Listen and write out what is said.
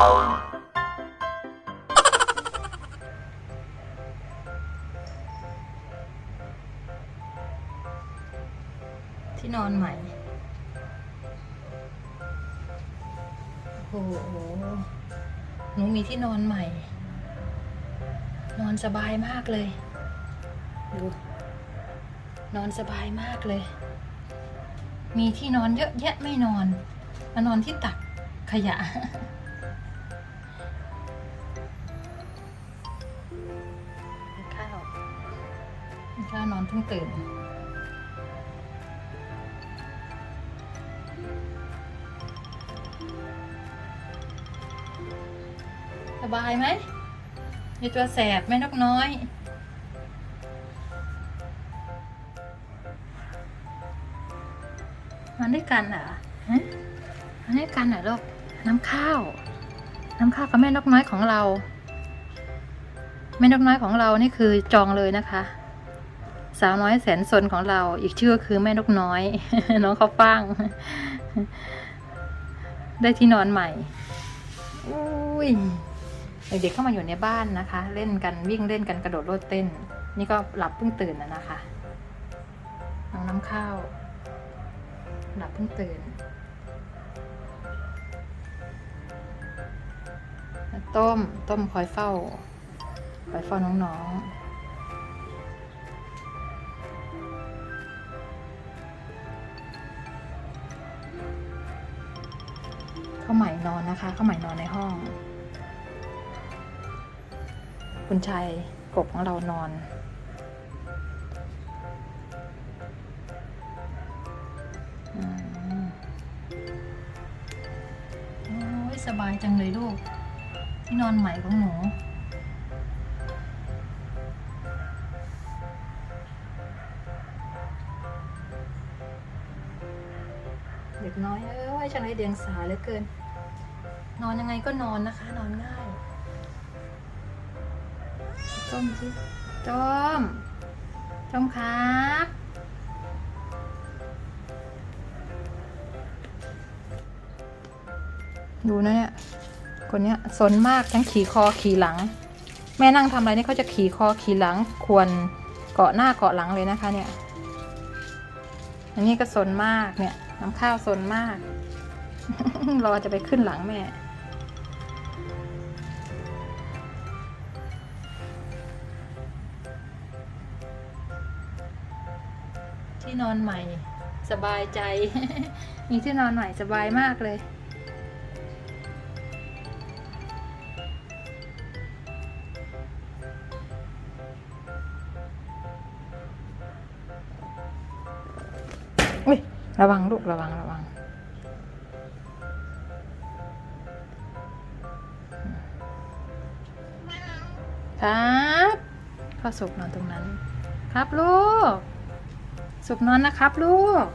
ที่นอนใหม่ โอ้โห หนูมีที่นอนใหม่ นอนสบายมากเลย ดู นอนสบายมากเลย มีที่นอนเยอะแยะไม่นอน มานอนที่ตักขยะ ข้านอนเพิ่งตื่นสบายไหมมีตัวแสบแม่นกน้อยมันด้วยกันเหรอฮะมันด้วยกันเหรอลูก น้ำข้าว น้ำข้าวกับแม่นกน้อยของเรา แม่นกน้อยของเรานี่คือจองเลยนะคะ สาวน้อยแสนสนของเรา อีกชื่อคือแม่นกน้อย น้องเขาวฟังได้ที่นอนใหม่อุ้ยเด็กๆเข้ามาอยู่ในบ้านนะคะ เล่นกันวิ่งเล่นกันกระโดดโลดเต้น นี่ก็หลับเพิ่งตื่นนะนะคะน้องน้ำข้าว หลับเพิ่งตื่นต้มต้มคอยเฝ้าคอยเฝ้าน้องๆ ข้าใหม่นอนนะคะเข้าใหม่นอนในห้อง คุณชายกบของเรานอนอืมโอ้ยสบายจังเลยลูก ที่นอนใหม่ของหนูเด็กน้อยเอ้ยช่างไรเดียงสาเหลือเกิน นอนยังไงก็นอนนะคะ นอนง่ายต้มสิต้มต้มครับดูนะเนี่ยคนเนี้ยสนมากทั้งขี่คอขี่หลัง แม่นั่งทำอะไรนี่เขาจะขี่คอขี่หลัง ควรเกาะหน้าเกาะหลังเลยนะคะเนี่ย อันนี้ก็สนมากเนี่ยน้ำข้าวสนมาก รอจะไปขึ้นหลังแม่ ที่นอนใหม่ สบายใจ มีที่นอนใหม่สบายมากเลย อุ้ย ระวังลูก ระวัง ระวังครับพ่อสุกนอนตรงนั้น ครับลูก สุกนอนนะครับลูก